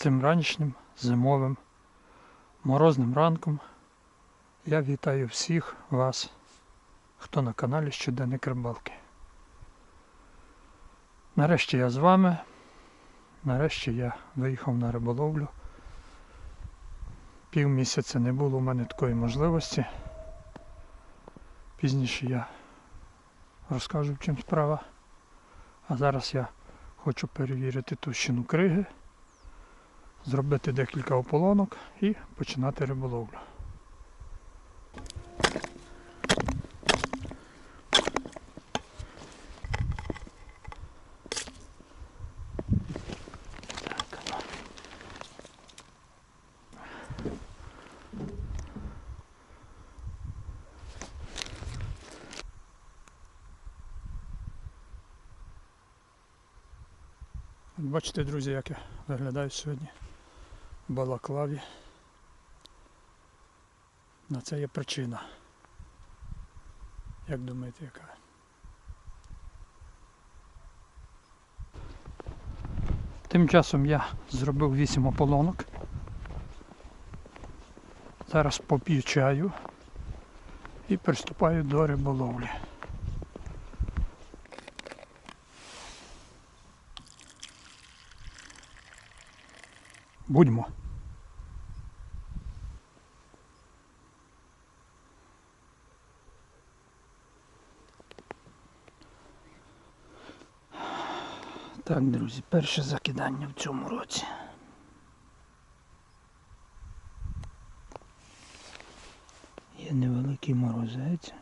цим ранішнім зимовим морозним ранком я вітаю всіх вас, хто на каналі Щоденник Рибалки. Нарешті я з вами. Нарешті я виїхав на риболовлю. Пів місяця не було у мене такої можливості. Пізніше я розкажу, в чим справа. А зараз я хочу перевірити товщину криги, зробити декілька ополонок і починати риболовлю. Бачите, друзі, як я виглядаю сьогодні балаклаві. На це є причина. Як думаєте, яка? Тим часом я зробив 8 ополонок. Зараз поп'ю чаю і приступаю до риболовлі. Будьмо. Так, друзі, перше закидання в цьому році. Є невеликий морозець.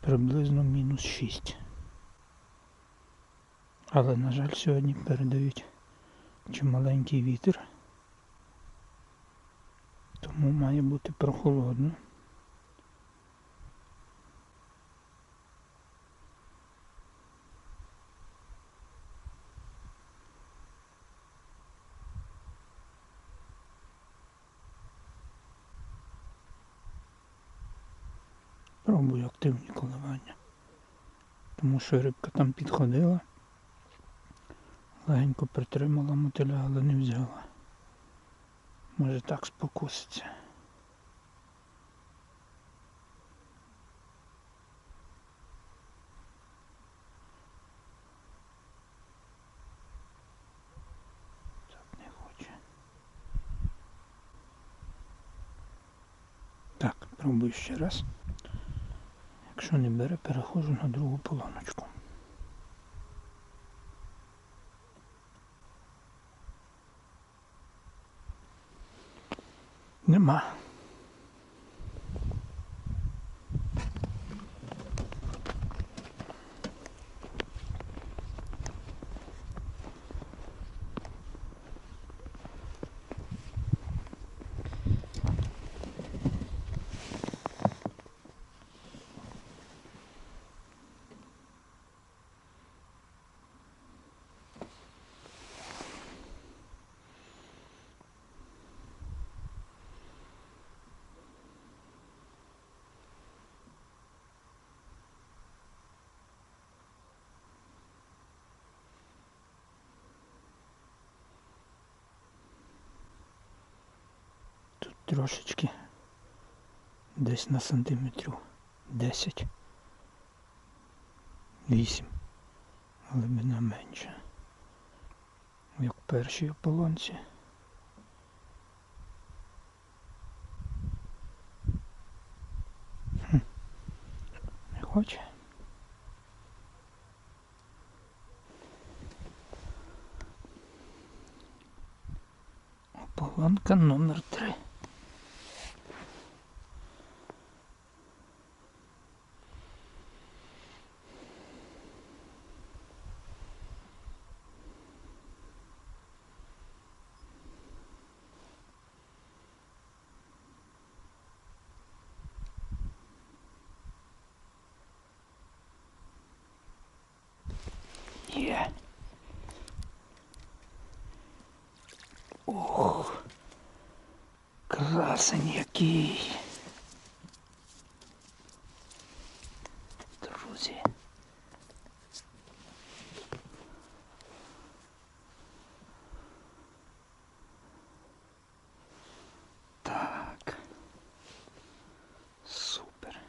Приблизно мінус 6. Але, на жаль, сьогодні передають чималенький вітер. Тому має бути прохолодно. Пробую активні коливання. Тому що рибка там підходила. Легенько притримала мотиля, але не взяла. Може так спокуситься. Так, не хоче. Так, пробую ще раз. Якщо не бере, переходжу на другу полоночку. Нема. Тут трошечки десь на сантиметрів 10. 8. Глибина менша. Як в першій ополонці. Хм. Не хоче. Ополонка номер три. красень який. Друзі. Так. Супер.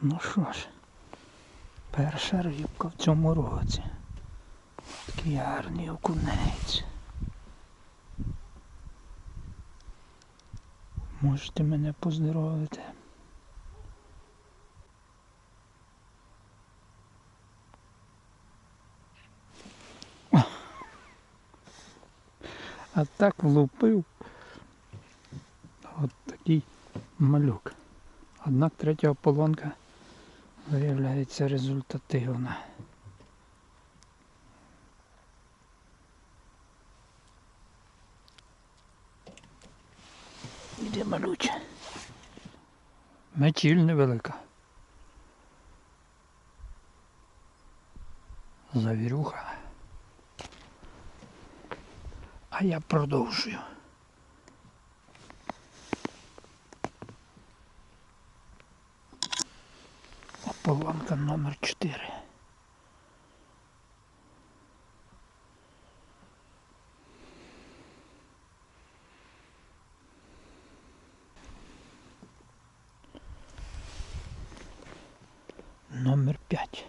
Ну що ж, перша рибка в цьому році. Гарний окунець. Можете мене поздоровити. А так влупив. От такий малюк. Однак третя ополонка виявляється результативна. Мечіль невелика. Завірюха. А я продовжую. Ополонка номер 4. Номер 5.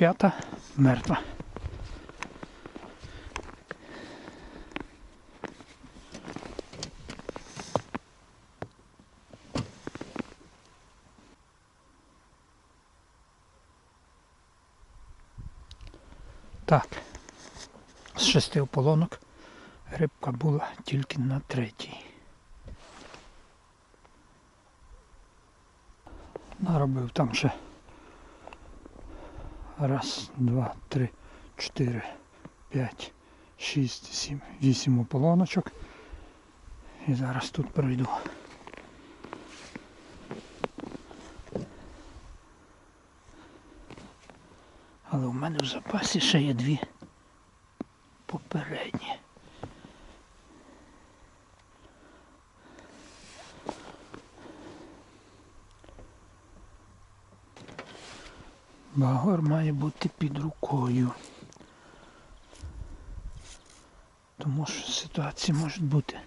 П'ята мертва. Так, з шести ополонок рибка була тільки на третій. Наробив там ще раз, два, три, чотири, п'ять, шість, сім, вісім ополоночок. І зараз тут пройду. Але в мене в запасі ще є дві попередні. Багор має бути під рукою. Тому що ситуації можуть бути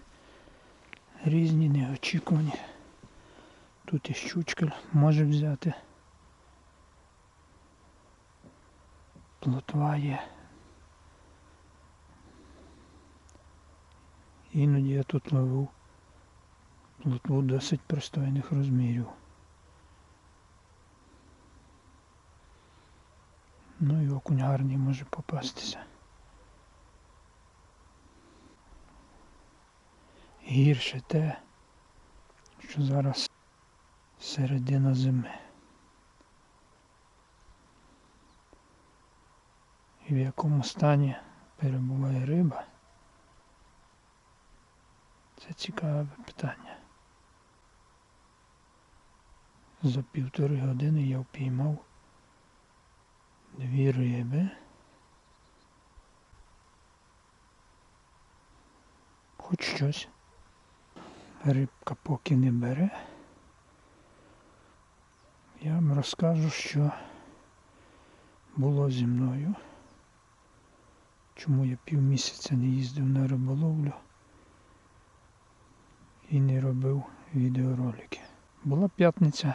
різні, неочікувані. Тут і щучка може взяти. Плотва є. Іноді я тут ловив плотву досить пристойних розмірів. Ну і окунь гарний може попастися. Гірше те, що зараз середина зими. І в якому стані перебуває риба, це цікаве питання. За півтори години я впіймав дві риби. Хоч щось. Рибка поки не бере. Я вам розкажу, що було зі мною. Чому я півмісяця не їздив на риболовлю і не робив відеоролики. Була п'ятниця,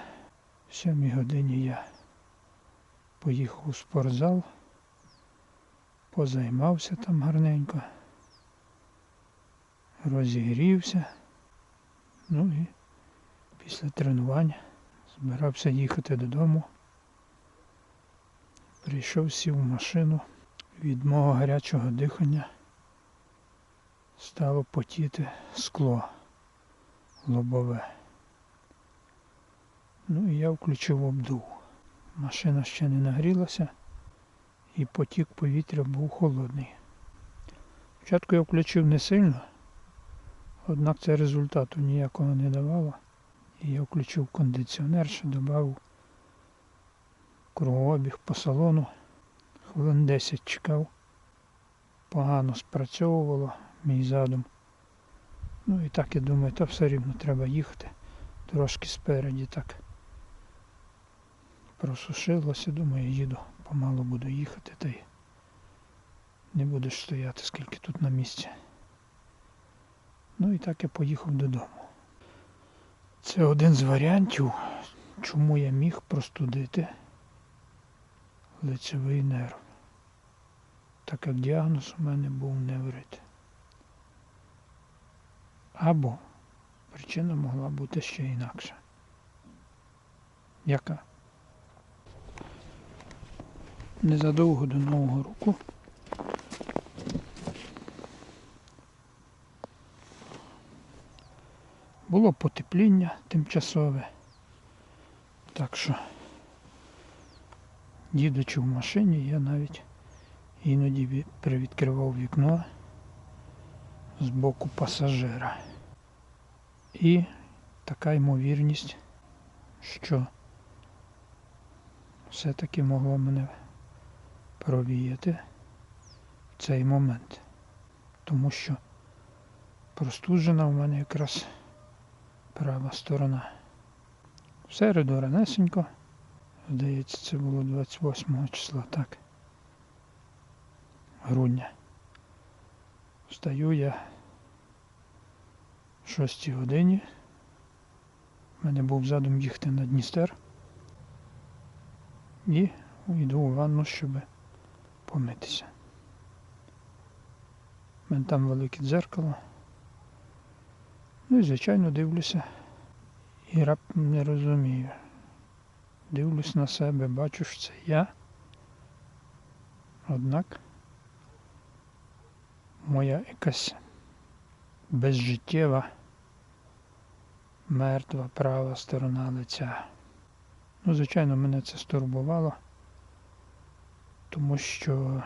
в 7 годині я поїхав у спортзал, позаймався там гарненько, розігрівся. Ну і після тренування збирався їхати додому. Прийшов, сів в машину. Від мого гарячого дихання стало потіти скло лобове. Ну і я включив обдув. Машина ще не нагрілася і потік повітря був холодний. Спочатку я включив не сильно, однак це результату ніякого не давало. І я включив кондиціонер, ще додав кругообіг по салону. Хвилин 10 чекав. Погано спрацьовувало мій задум. Ну і так я думаю, то все рівно треба їхати. Трошки спереді так просушилося, думаю, їду помалу буду їхати та й не будеш стояти скільки тут на місці. Ну і так я поїхав додому. Це один з варіантів, чому я міг простудити лицевий нерв. Так як діагноз у мене був неврит. Або причина могла бути ще інакша. Яка? Незадовго до Нового року було потепління тимчасове. Так що, їдучи в машині, я навіть іноді привідкривав вікно з боку пасажира. І така ймовірність, що все-таки могло мене провіяти в цей момент. Тому що простуджена в мене якраз права сторона. В середу ранесенько, здається, це було 28 числа, так. Грудня. Встаю я в 6 годині. У мене був задум їхати на Дністер. І йду у ванну, щоб помитися. У мене там велике дзеркало. Ну і звичайно дивлюся. І раптом не розумію. Дивлюсь на себе, бачу, що це я. Однак моя якась безжиттєва, мертва права сторона лиця. Ну, звичайно, мене це стурбувало, тому що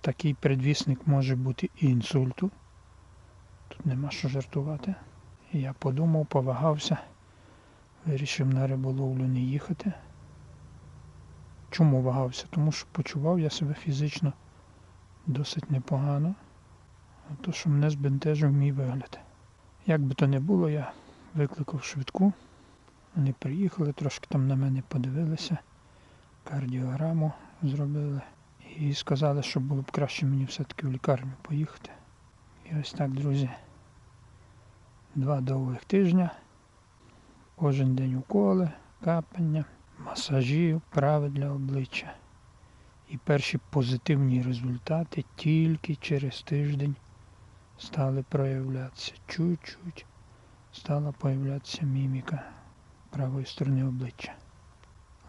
такий предвісник може бути і інсульту. Тут нема що жартувати. Я подумав, повагався, вирішив на риболовлю не їхати. Чому вагався? Тому що почував я себе фізично досить непогано. То, що мене збентежив мій вигляд. Як би то не було, я викликав швидку. Вони приїхали, трошки там на мене подивилися, кардіограму зробили і сказали, що було б краще мені все-таки в лікарню поїхати. І ось так, друзі, два довгих тижня, кожен день уколи, капання, масажі, вправи для обличчя. І перші позитивні результати тільки через тиждень стали проявлятися. Чуть-чуть стала появлятися міміка правої сторони обличчя.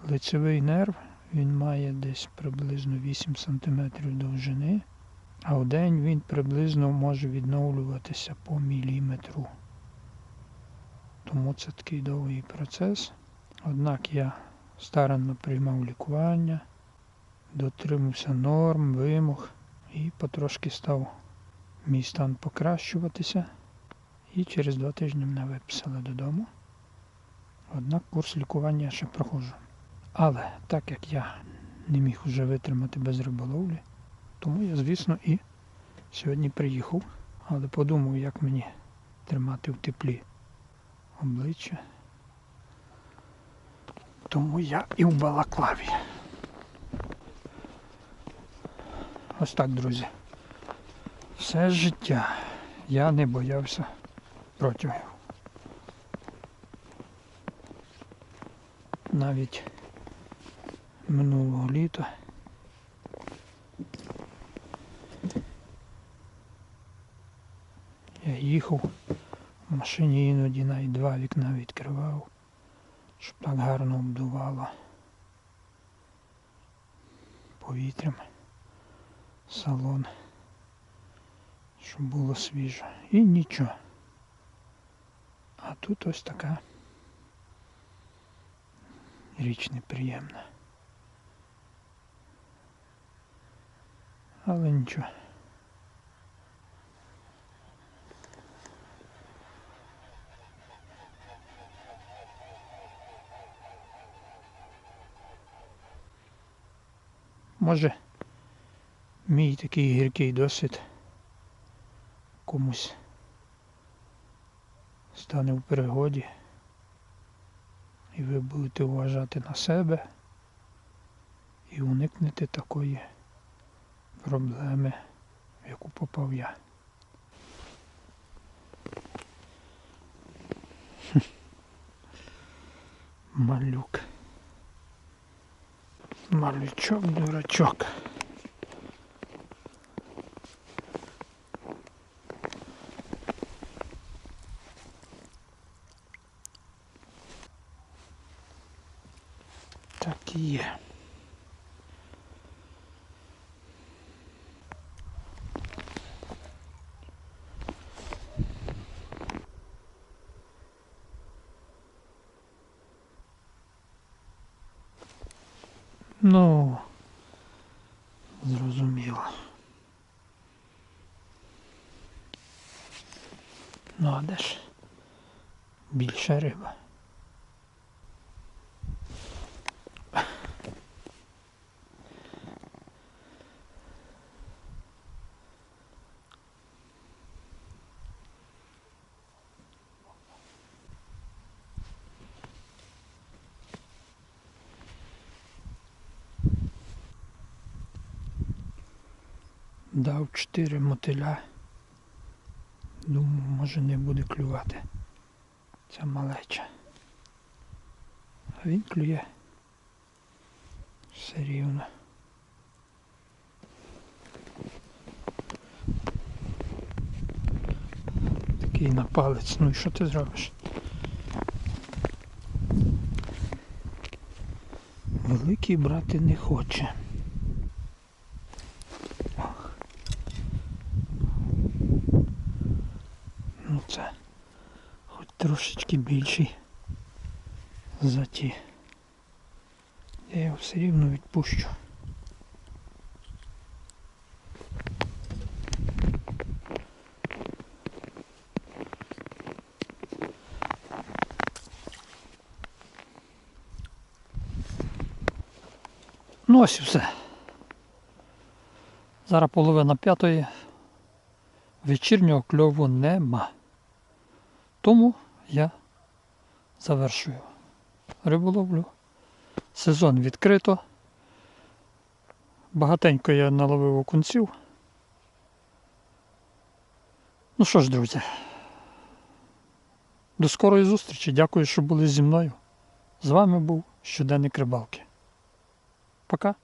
Лицевий нерв він має десь приблизно 8 см довжини, а в день він приблизно може відновлюватися по міліметру. Тому це такий довгий процес. Однак я старанно приймав лікування, дотримався норм, вимог і потрошки став мій стан покращуватися. І через два тижні мене виписали додому. Однак курс лікування ще проходжу. Але так як я не міг вже витримати без риболовлі, тому я, звісно, і сьогодні приїхав, але подумав, як мені тримати в теплі обличчя. Тому я і в балаклаві. Ось так, друзі. Все життя я не боявся протягів. Навіть минулого літа. Я їхав в машині іноді навіть два вікна відкривав, щоб так гарно обдувало повітрям салон, щоб було свіже. І нічого. А тут ось така річ неприємна. Але нічого. Може, мій такий гіркий досвід комусь стане в пригоді, і ви будете вважати на себе і уникнете такої проблеми, в яку попав я. Малюк. Малючок, дурачок. Так і є. Ну, зрозуміло. Ну, а де ж більша риба? Дав чотири мотиля. Думаю, може не буде клювати. Ця малеча. А він клює. Все рівно. Такий на палець. Ну і що ти зробиш? Великий брати не хоче. Ну це хоч трошечки більший за ті. Я його все рівно відпущу. Ну ось і все. Зараз половина п'ятої. Вечірнього кльову нема. Тому я завершую риболовлю. Сезон відкрито. Багатенько я наловив окунців. Ну що ж, друзі, до скорої зустрічі. Дякую, що були зі мною. З вами був щоденник рибалки. Пока.